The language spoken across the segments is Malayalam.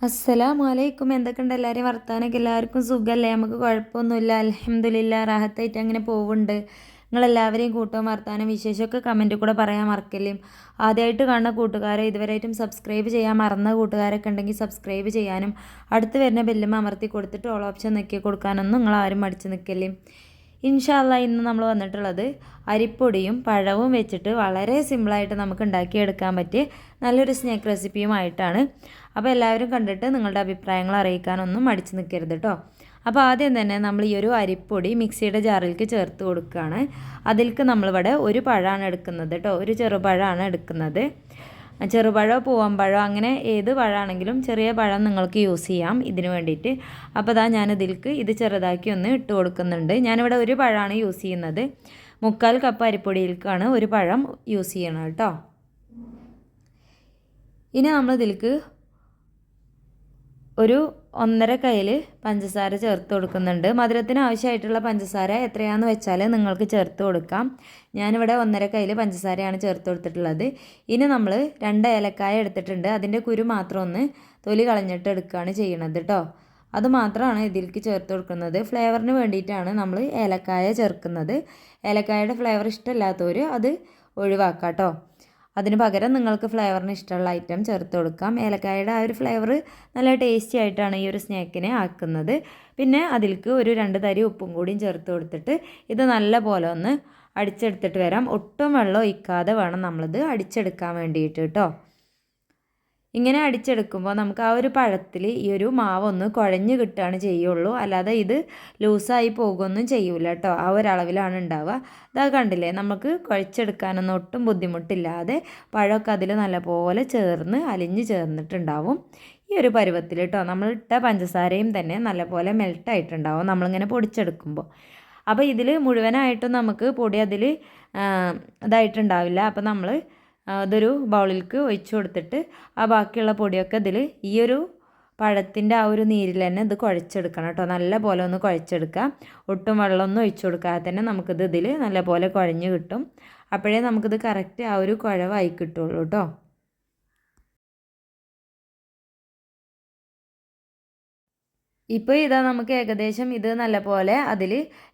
അസ്സലാമു അലൈക്കും എന്തൊക്കെയുണ്ട് എല്ലാവരെയും വർത്താനൊക്കെ എല്ലാവർക്കും സുഖമല്ലേ? നമുക്ക് കുഴപ്പമൊന്നുമില്ല. അലഹമ്മദില്ല റാഹത്തായിട്ട് അങ്ങനെ പോവുന്നുണ്ട് നിങ്ങളെല്ലാവരെയും കൂട്ടവും വർത്താനം വിശേഷമൊക്കെ കമന്റിൽ കൂടെ പറയാൻ മറക്കല്ലേ? ആദ്യമായിട്ട് കാണുന്ന കൂട്ടുകാരെ ഇതുവരെയായിട്ടും സബ്സ്ക്രൈബ് ചെയ്യാൻ മറന്ന കൂട്ടുകാരൊക്കെ ഉണ്ടെങ്കിൽ സബ്സ്ക്രൈബ് ചെയ്യാനും അടുത്ത് വരുന്ന ബെല്ലും അമർത്തി കൊടുത്തിട്ട് ഓൾ ഓപ്ഷൻ നിൽക്കി കൊടുക്കാനൊന്നും നിങ്ങൾ ആരും മടിച്ച് നിൽക്കല്ലേ ഇൻഷാല്ല ഇന്ന് നമ്മൾ വന്നിട്ടുള്ളത് അരിപ്പൊടിയും പഴവും വെച്ചിട്ട് വളരെ സിമ്പിളായിട്ട് നമുക്ക് ഉണ്ടാക്കിയെടുക്കാൻ പറ്റിയ നല്ലൊരു സ്നാക്ക് റെസിപ്പിയുമായിട്ടാണ് അപ്പോൾ എല്ലാവരും കണ്ടിട്ട് നിങ്ങളുടെ അഭിപ്രായങ്ങൾ അറിയിക്കാനൊന്നും മടിച്ച് നിൽക്കരുത് കേട്ടോ അപ്പോൾ ആദ്യം തന്നെ നമ്മൾ ഈ ഒരു അരിപ്പൊടി മിക്സിയുടെ ജാറിലേക്ക് ചേർത്ത് കൊടുക്കുകയാണ്. അതിലേക്ക് നമ്മളിവിടെ ഒരു പഴമാണ് എടുക്കുന്നത് കേട്ടോ ഒരു ചെറുപഴമാണ് എടുക്കുന്നത്. ചെറുപഴമോ പൂവമ്പഴമോ അങ്ങനെ ഏത് പഴമാണെങ്കിലും ചെറിയ പഴം നിങ്ങൾക്ക് യൂസ് ചെയ്യാം ഇതിന് വേണ്ടിയിട്ട്. അപ്പോൾ അതാ ഞാൻ ഇതിലേക്ക് ഇത് ചെറുതാക്കി ഒന്ന് ഇട്ട് കൊടുക്കുന്നുണ്ട്. ഞാനിവിടെ ഒരു പഴമാണ് യൂസ് ചെയ്യുന്നത്. മുക്കാൽ കപ്പ് അരിപ്പൊടിയിലേക്കാണ് ഒരു പഴം യൂസ് ചെയ്യണം കേട്ടോ. ഇനി നമ്മൾ ഒരു ഒന്നര കയ്യിൽ പഞ്ചസാര ചേർത്ത് കൊടുക്കുന്നുണ്ട്. മധുരത്തിന് ആവശ്യമായിട്ടുള്ള പഞ്ചസാര എത്രയാണെന്ന് വെച്ചാൽ നിങ്ങൾക്ക് ചേർത്ത് കൊടുക്കാം. ഞാനിവിടെ ഒന്നര കയ്യിൽ പഞ്ചസാരയാണ് ചേർത്ത് കൊടുത്തിട്ടുള്ളത്. ഇനി നമ്മൾ രണ്ട് ഏലക്കായ എടുത്തിട്ടുണ്ട്. അതിന്റെ കുരു മാത്രം ഒന്ന് തൊലി കളഞ്ഞിട്ട് എടുക്കുകയാണ് ചെയ്യണത് കേട്ടോ അത് മാത്രമാണ് ഇതിലേക്ക് ചേർത്ത് കൊടുക്കുന്നത്. ഫ്ലേവറിന് വേണ്ടിയിട്ടാണ് നമ്മൾ ഏലക്കായ ചേർക്കുന്നത്. ഏലക്കായയുടെ ഫ്ലേവർ ഇഷ്ടമില്ലാത്തവർ അത് ഒഴിവാക്കാം കേട്ടോ അതിന് പകരം നിങ്ങൾക്ക് ഫ്ലേവറിന് ഇഷ്ടമുള്ള ഐറ്റം ചേർത്ത് കൊടുക്കാം. ഏലക്കായയുടെ ആ ഒരു ഫ്ലേവർ നല്ല ടേസ്റ്റി ആയിട്ടാണ് ഈ ഒരു സ്നാക്കിനെ ആക്കുന്നത്. പിന്നെ അതിലേക്ക് ഒരു രണ്ട് തരി ഉപ്പും കൂടിയും ചേർത്ത് കൊടുത്തിട്ട് ഇത് നല്ല പോലെ ഒന്ന് അടിച്ചെടുത്തിട്ട് വരാം. ഒട്ടും വെള്ളം ഒഴിക്കാതെ വേണം നമ്മളിത് അടിച്ചെടുക്കാൻ വേണ്ടിയിട്ട് കേട്ടോ ഇങ്ങനെ അടിച്ചെടുക്കുമ്പോൾ നമുക്ക് ആ ഒരു പഴത്തിൽ ഈ ഒരു മാവൊന്ന് കുഴഞ്ഞ് കിട്ടുകയാണ് ചെയ്യുള്ളൂ. അല്ലാതെ ഇത് ലൂസായി പോകുമൊന്നും ചെയ്യൂല കേട്ടോ. ആ ഒരളവിലാണ് ഉണ്ടാവുക. ഇതാ കണ്ടില്ലേ നമുക്ക് കുഴച്ചെടുക്കാനൊന്നും ഒട്ടും ബുദ്ധിമുട്ടില്ലാതെ പഴമൊക്കെ അതിൽ നല്ലപോലെ ചേർന്ന് അലിഞ്ഞ് ചേർന്നിട്ടുണ്ടാവും. ഈ ഒരു പരുവത്തിൽ കേട്ടോ നമ്മൾ ഇട്ട പഞ്ചസാരയും തന്നെ നല്ലപോലെ മെൽട്ടായിട്ടുണ്ടാവും നമ്മളിങ്ങനെ പൊടിച്ചെടുക്കുമ്പോൾ. അപ്പോൾ ഇതിൽ മുഴുവനായിട്ടും നമുക്ക് പൊടി അതിൽ ഇതായിട്ടുണ്ടാവില്ല. അപ്പോൾ നമ്മൾ അതൊരു ബൗളിലേക്ക് ഒഴിച്ചു കൊടുത്തിട്ട് ആ ബാക്കിയുള്ള പൊടിയൊക്കെ ഇതിൽ ഈ ഒരു പഴത്തിന്റെ ആ ഒരു നീരിൽ തന്നെ ഇത് കുഴച്ചെടുക്കണം കേട്ടോ. നല്ല പോലെ ഒന്ന് കുഴച്ചെടുക്കുക. ഒട്ടും വെള്ളമൊന്നും ഒഴിച്ചു കൊടുക്കാതെ തന്നെ നമുക്കിത് ഇതിൽ നല്ല പോലെ കുഴഞ്ഞ് കിട്ടും. അപ്പോഴേ നമുക്കിത് കറക്റ്റ് ആ ഒരു കുഴവായി കിട്ടുള്ളൂ കേട്ടോ. ഇപ്പോൾ ഇതാ നമുക്ക് ഏകദേശം ഇത് നല്ലപോലെ അതിൽ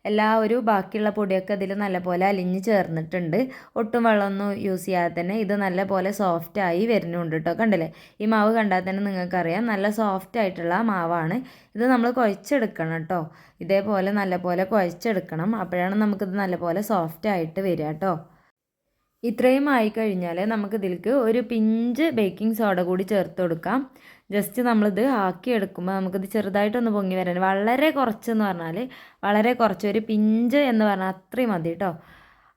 എല്ലാ ഒരു ബാക്കിയുള്ള പൊടിയൊക്കെ അതിൽ നല്ലപോലെ അലിഞ്ഞ് ചേർന്നിട്ടുണ്ട്. ഒട്ടും വെള്ളമൊന്നും യൂസ് ചെയ്യാതെ തന്നെ ഇത് നല്ലപോലെ സോഫ്റ്റായി വരുന്നുണ്ട് കേട്ടോ കണ്ടില്ലേ? ഈ മാവ് കണ്ടാൽ തന്നെ നിങ്ങൾക്കറിയാം. നല്ല സോഫ്റ്റ് ആയിട്ടുള്ള മാവാണ്. ഇത് നമ്മൾ കുഴച്ചെടുക്കണം കേട്ടോ ഇതേപോലെ നല്ലപോലെ കുഴച്ചെടുക്കണം. അപ്പോഴാണ് നമുക്കിത് നല്ലപോലെ സോഫ്റ്റ് ആയിട്ട് വരിക കേട്ടോ ഇത്രയും ആയി കഴിഞ്ഞാൽ നമുക്ക് ഇതിലേക്ക് ഒരു പിഞ്ച് ബേക്കിംഗ് സോഡ കൂടി ചേർത്ത് കൊടുക്കാം. ജസ്റ്റ് നമ്മളിത് ആക്കി എടുക്കുമ്പോൾ നമുക്കിത് ചെറുതായിട്ടൊന്ന് പൊങ്ങി വരാൻ വളരെ കുറച്ചെന്ന് പറഞ്ഞാൽ വളരെ കുറച്ച് ഒരു പിഞ്ച് എന്ന് പറഞ്ഞാൽ അത്രയും മതി കേട്ടോ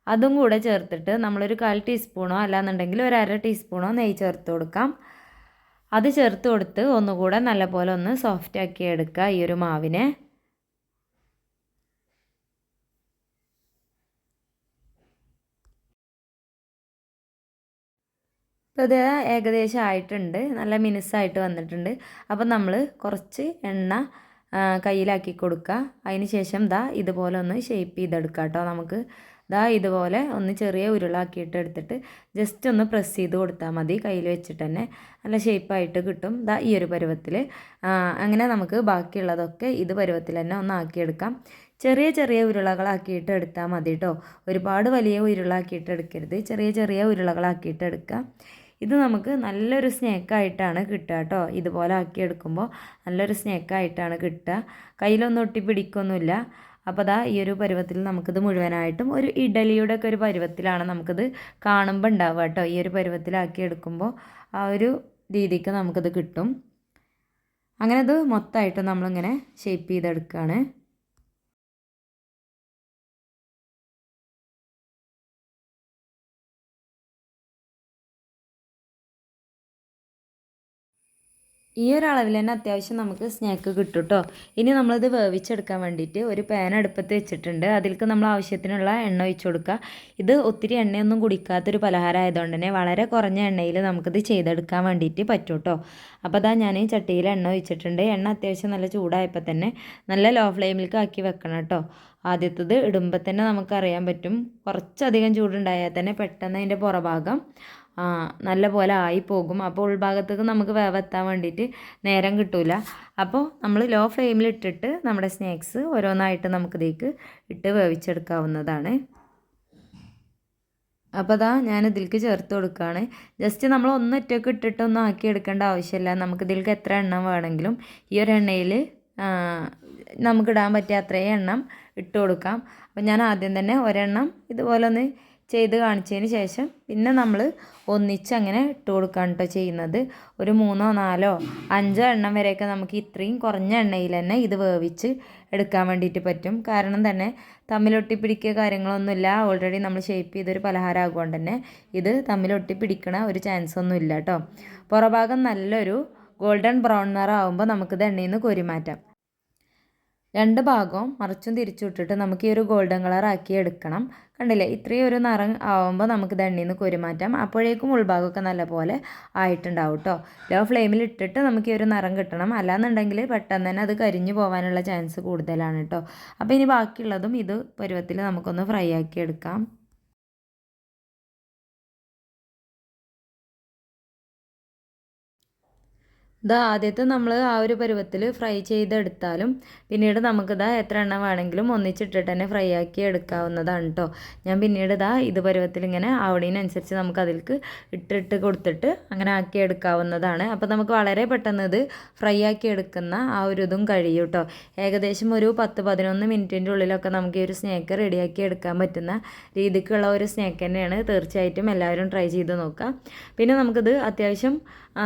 അതും കൂടെ ചേർത്തിട്ട് നമ്മളൊരു കാൽ ടീസ്പൂണോ അല്ലാന്നുണ്ടെങ്കിൽ ഒരു അര ടീസ്പൂണോ നെയ്യ് ചേർത്ത് കൊടുക്കാം. അത് ചേർത്ത് കൊടുത്ത് ഒന്നുകൂടെ നല്ലപോലെ ഒന്ന് സോഫ്റ്റ് ആക്കി എടുക്കുക ഈ ഒരു മാവിനെ. ഇപ്പോൾ ഇത് ഏകദേശം ആയിട്ടുണ്ട്. നല്ല മിനുസായിട്ട് വന്നിട്ടുണ്ട്. അപ്പോൾ നമ്മൾ കുറച്ച് എണ്ണ കയ്യിലാക്കി കൊടുക്കുക അതിന് ശേഷം ദാ ഇതുപോലെ ഒന്ന് ഷേപ്പ് ചെയ്തെടുക്കുക കേട്ടോ നമുക്ക്. ദാ ഇതുപോലെ ഒന്ന് ചെറിയ ഉരുളാക്കിയിട്ട് എടുത്തിട്ട് ജസ്റ്റ് ഒന്ന് പ്രസ് ചെയ്ത് കൊടുത്താൽ മതി കയ്യിൽ വെച്ചിട്ട് തന്നെ. നല്ല ഷേപ്പായിട്ട് കിട്ടും. ദാ ഈ ഒരു പരുവത്തിൽ അങ്ങനെ നമുക്ക് ബാക്കിയുള്ളതൊക്കെ ഇത് പരുവത്തിൽ തന്നെ ഒന്ന് ആക്കിയെടുക്കാം. ചെറിയ ചെറിയ ഉരുളകളാക്കിയിട്ട് എടുത്താൽ മതി കേട്ടോ. ഒരുപാട് വലിയ ഉരുളാക്കിയിട്ട് എടുക്കരുത്. ചെറിയ ചെറിയ ഉരുളകളാക്കിയിട്ട് എടുക്കുക ഇത് നമുക്ക് നല്ലൊരു സ്നേക്കായിട്ടാണ് കിട്ടുക കേട്ടോ. ഇതുപോലെ ആക്കിയെടുക്കുമ്പോൾ നല്ലൊരു സ്നേക്കായിട്ടാണ് കിട്ടുക. കയ്യിലൊന്നും ഒട്ടി പിടിക്കൊന്നുമില്ല. അപ്പോൾ അതാ ഈ ഒരു പരുവത്തിൽ നമുക്കിത് മുഴുവനായിട്ടും ഒരു ഇഡലിയുടെ ഒക്കെ ഒരു പരുവത്തിലാണ് നമുക്കിത് കാണുമ്പോൾ ഉണ്ടാവുക കേട്ടോ. ഈ ഒരു പരുവത്തിലാക്കി എടുക്കുമ്പോൾ ആ ഒരു രീതിക്ക് നമുക്കിത് കിട്ടും. അങ്ങനെ അത് മൊത്തമായിട്ട് നമ്മളിങ്ങനെ ഷേപ്പ് ചെയ്തെടുക്കുകയാണ്. ഈ ഒരു അളവിൽ തന്നെ അത്യാവശ്യം നമുക്ക് സ്നാക്ക് കിട്ടും കേട്ടോ ഇനി നമ്മളിത് വേവിച്ചെടുക്കാൻ വേണ്ടിയിട്ട് ഒരു പാൻ അടുപ്പത്ത് വെച്ചിട്ടുണ്ട്. അതിലേക്ക് നമ്മൾ ആവശ്യത്തിനുള്ള എണ്ണ ഒഴിച്ചു കൊടുക്കുക. ഇത് ഒത്തിരി എണ്ണയൊന്നും കുടിക്കാത്തൊരു പലഹാരം ആയതുകൊണ്ട് തന്നെ വളരെ കുറഞ്ഞ എണ്ണയിൽ നമുക്കിത് ചെയ്തെടുക്കാൻ വേണ്ടിയിട്ട് പറ്റും കേട്ടോ അപ്പോൾ അതാ ഞാൻ ചട്ടിയിൽ എണ്ണ ഒഴിച്ചിട്ടുണ്ട്. എണ്ണ അത്യാവശ്യം നല്ല ചൂടായപ്പോൾ തന്നെ നല്ല ലോ ഫ്ലെയിമിലേക്ക് ആക്കി വെക്കണം കേട്ടോ. ആദ്യത്തത് ഇടുമ്പോൾ തന്നെ നമുക്കറിയാൻ പറ്റും. കുറച്ചധികം ചൂടുണ്ടായാൽ തന്നെ പെട്ടെന്ന് അതിന്റെ പുറഭാഗം നല്ല പോലെ ആയിപ്പോകും. പോകും അപ്പോൾ ഉൾഭാഗത്തേക്ക് നമുക്ക് വേവെത്താൻ വേണ്ടിയിട്ട് നേരം കിട്ടില്ല അപ്പോൾ നമ്മൾ ലോ ഫ്ലെയിമിൽ ഇട്ടിട്ട് നമ്മുടെ സ്നാക്സ് ഓരോന്നായിട്ട് നമുക്കിതേക്ക് ഇട്ട് വേവിച്ചെടുക്കാവുന്നതാണ്. അപ്പോൾ അതാ ഞാൻ ഇതിലേക്ക് ചേർത്ത് കൊടുക്കുകയാണ്. ജസ്റ്റ് നമ്മൾ ഒന്നൊറ്റയ്ക്ക് ഇട്ടിട്ടൊന്നും ആക്കി എടുക്കേണ്ട ആവശ്യമില്ല. നമുക്ക് ഇതിലേക്ക് എത്ര എണ്ണം വേണമെങ്കിലും ഈ ഒരു എണ്ണയിൽ നമുക്കിടാൻ പറ്റിയ അത്രയും എണ്ണം ഇട്ട് കൊടുക്കാം. അപ്പം ഞാൻ ആദ്യം തന്നെ ഒരെണ്ണം ഇതുപോലെ ഒന്ന് ചെയ്ത് കാണിച്ചതിന് ശേഷം പിന്നെ നമ്മൾ ഒന്നിച്ച് അങ്ങനെ ഇട്ട് കൊടുക്കുകയാണ് കേട്ടോ ചെയ്യുന്നത്. ഒരു മൂന്നോ നാലോ അഞ്ചോ എണ്ണം വരെയൊക്കെ നമുക്ക് ഇത്രയും കുറഞ്ഞ എണ്ണയിൽ തന്നെ ഇത് വേവിച്ച് എടുക്കാൻ വേണ്ടിയിട്ട് പറ്റും. കാരണം തന്നെ തമ്മിലൊട്ടിപ്പിടിക്കുക കാര്യങ്ങളൊന്നുമില്ല. ഓൾറെഡി നമ്മൾ ഷേപ്പ് ചെയ്തൊരു പലഹാരം ആകുകൊണ്ട് തന്നെ ഇത് തമ്മിലൊട്ടിപ്പിടിക്കണ ഒരു ചാൻസ് ഒന്നും ഇല്ല കേട്ടോ പുറഭാഗം നല്ലൊരു ഗോൾഡൻ ബ്രൗൺ നിറം നമുക്കിത് എണ്ണയിൽ നിന്ന് കോരിമാറ്റാം. രണ്ട് ഭാഗവും മറിച്ചും തിരിച്ചു വിട്ടിട്ട് നമുക്ക് ഈ ഒരു ഗോൾഡൻ കളർ ആക്കി എടുക്കണം. കണ്ടില്ലേ? ഇത്രയും ഒരു നിറം ആവുമ്പോൾ നമുക്ക് ദണ്ണിയിൽ കുരുമാറ്റാം. അപ്പോഴേക്കും ഉൾഭാഗമൊക്കെ നല്ലപോലെ ആയിട്ടുണ്ടാവും കേട്ടോ ലോ ഫ്ലെയിമിൽ ഇട്ടിട്ട് നമുക്ക് ഈ ഒരു നിറം കിട്ടണം. അല്ലാന്നുണ്ടെങ്കിൽ പെട്ടെന്ന് തന്നെ അത് കരിഞ്ഞു പോകാനുള്ള ചാൻസ് കൂടുതലാണ് കേട്ടോ അപ്പോൾ ഇനി ബാക്കിയുള്ളതും ഇത് പരുവത്തിൽ നമുക്കൊന്ന് ഫ്രൈ ആക്കി എടുക്കാം. ഇതാ ആദ്യത്തെ നമ്മൾ ആ ഒരു പരുവത്തിൽ ഫ്രൈ ചെയ്തെടുത്താലും പിന്നീട് നമുക്കിതാ എത്ര എണ്ണ വേണമെങ്കിലും ഒന്നിച്ചിട്ടിട്ട് തന്നെ ഫ്രൈ ആക്കി എടുക്കാവുന്നതാണ് കേട്ടോ ഞാൻ പിന്നീട് ഇതാ ഇത് പരുവത്തിൽ ഇങ്ങനെ ആവണീനനുസരിച്ച് നമുക്ക് അതിലേക്ക് ഇട്ടിട്ട് കൊടുത്തിട്ട് അങ്ങനെ ആക്കി എടുക്കാവുന്നതാണ്. അപ്പോൾ നമുക്ക് വളരെ പെട്ടെന്ന് ഇത് ഫ്രൈ ആക്കി എടുക്കുന്ന ആ ഒരു ഇതും കഴിയും കേട്ടോ ഏകദേശം ഒരു പത്ത് പതിനൊന്ന് മിനിറ്റിന്റെ ഉള്ളിലൊക്കെ നമുക്ക് ഈ ഒരു സ്നേക്ക് റെഡിയാക്കി എടുക്കാൻ പറ്റുന്ന രീതിക്കുള്ള ഒരു സ്നേക്ക് തന്നെയാണ്. തീർച്ചയായിട്ടും എല്ലാവരും ട്രൈ ചെയ്ത് നോക്കുക പിന്നെ നമുക്കിത് അത്യാവശ്യം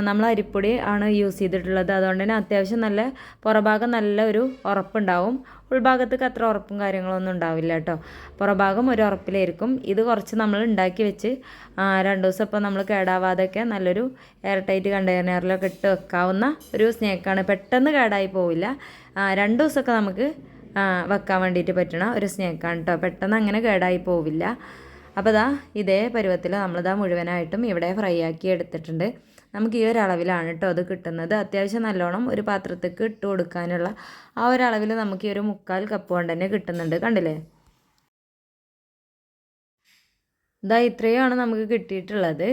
നമ്മൾ അരിപ്പൊടി ആണ് യൂസ് ചെയ്തിട്ടുള്ളത്. അതുകൊണ്ട് തന്നെ അത്യാവശ്യം നല്ല പുറഭാഗം നല്ല ഒരു ഉറപ്പുണ്ടാവും. ഉൾഭാഗത്തേക്ക് അത്ര ഉറപ്പും കാര്യങ്ങളൊന്നും ഉണ്ടാവില്ല കേട്ടോ. പുറഭാഗം ഒരു ഉറപ്പിലായിരിക്കും. ഇത് കുറച്ച് നമ്മൾ ഉണ്ടാക്കി വെച്ച് രണ്ട് ദിവസം ഇപ്പോൾ നമ്മൾ കേടാവാതെയൊക്കെ നല്ലൊരു എയർ ടൈറ്റ് കണ്ടെയ്നറിലൊക്കെ ഇട്ട് വെക്കാവുന്ന ഒരു സ്നേക്കാണ് പെട്ടെന്ന് കേടായി പോവില്ല. രണ്ട് ദിവസമൊക്കെ നമുക്ക് വെക്കാൻ വേണ്ടിയിട്ട് പറ്റണ ഒരു സ്നേക്കാണ് കേട്ടോ. പെട്ടെന്ന് അങ്ങനെ കേടായി പോവില്ല. അപ്പോൾ ഇതാ ഇതേ പരുവത്തിൽ നമ്മളിതാ മുഴുവനായിട്ടും ഇവിടെ ഫ്രൈ ആക്കി എടുത്തിട്ടുണ്ട്. നമുക്ക് ഈ ഒരളവിലാണ് കേട്ടോ അത് കിട്ടുന്നത്. അത്യാവശ്യം നല്ലോണം ഒരു പാത്രത്തേക്ക് ഇട്ട് കൊടുക്കാനുള്ള ആ ഒരളവിൽ നമുക്ക് ഈ ഒരു മുക്കാൽ കപ്പ് കൊണ്ട് തന്നെ കിട്ടുന്നുണ്ട്. കണ്ടില്ലേ? ഇതാ ഇത്രയുമാണ് നമുക്ക് കിട്ടിയിട്ടുള്ളത്.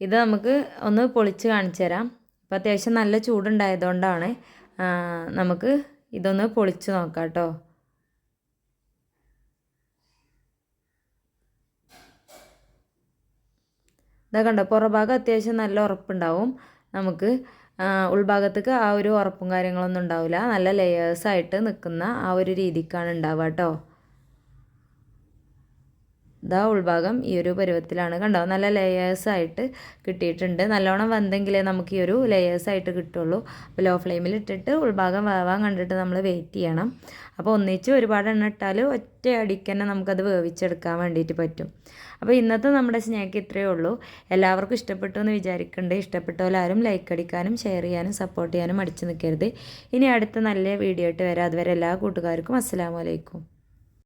ഇത് നമുക്ക് ഒന്ന് പൊളിച്ച് കാണിച്ചു തരാം. ഇപ്പം അത്യാവശ്യം നല്ല ചൂടുണ്ടായതുകൊണ്ടാണ് നമുക്ക് ഇതൊന്ന് പൊളിച്ച് നോക്കാം കേട്ടോ ഇതാ കണ്ടോ? പുറഭാഗം അത്യാവശ്യം നല്ല ഉറപ്പുണ്ടാവും. നമുക്ക് ഉൾഭാഗത്തേക്ക് ആ ഒരു ഉറപ്പും കാര്യങ്ങളൊന്നും ഉണ്ടാവില്ല. നല്ല ലെയേഴ്സായിട്ട് നിൽക്കുന്ന ആ ഒരു രീതിക്കാണ് ഉണ്ടാവുക കേട്ടോ. ഇതാ ഉൾഭാഗം ഈ ഒരു പരുവത്തിലാണ്. കണ്ടോ? നല്ല ലെയേഴ്സായിട്ട് കിട്ടിയിട്ടുണ്ട്. നല്ലോണം വന്നെങ്കിലേ നമുക്ക് ഈ ഒരു ലെയേഴ്സായിട്ട് കിട്ടുള്ളൂ. അപ്പോൾ ലോ ഫ്ലെയിമിൽ ഇട്ടിട്ട് ഉൾഭാഗം വേവാൻ കണ്ടിട്ട് നമ്മൾ വെയിറ്റ് ചെയ്യണം. അപ്പോൾ ഒന്നിച്ച് ഒരുപാട് എണ്ണ ഇട്ടാൽ ഒറ്റ അടിക്ക് തന്നെ നമുക്കത് വേവിച്ചെടുക്കാൻ വേണ്ടിയിട്ട് പറ്റും. അപ്പോൾ ഇന്നത്തെ നമ്മുടെ സ്നാക്ക് ഇത്രയേ ഉള്ളൂ. എല്ലാവർക്കും ഇഷ്ടപ്പെട്ടു എന്ന് വിചാരിക്കേണ്ട. ഇഷ്ടപ്പെട്ടവരാരും ലൈക്ക് അടിക്കാനും ഷെയർ ചെയ്യാനും സപ്പോർട്ട് ചെയ്യാനും അടിച്ചു നിൽക്കരുത് ഇനി അടുത്ത നല്ല വീഡിയോ ആയിട്ട് വരാം. അതുവരെ എല്ലാ കൂട്ടുകാർക്കും അസ്സാം വലൈക്കും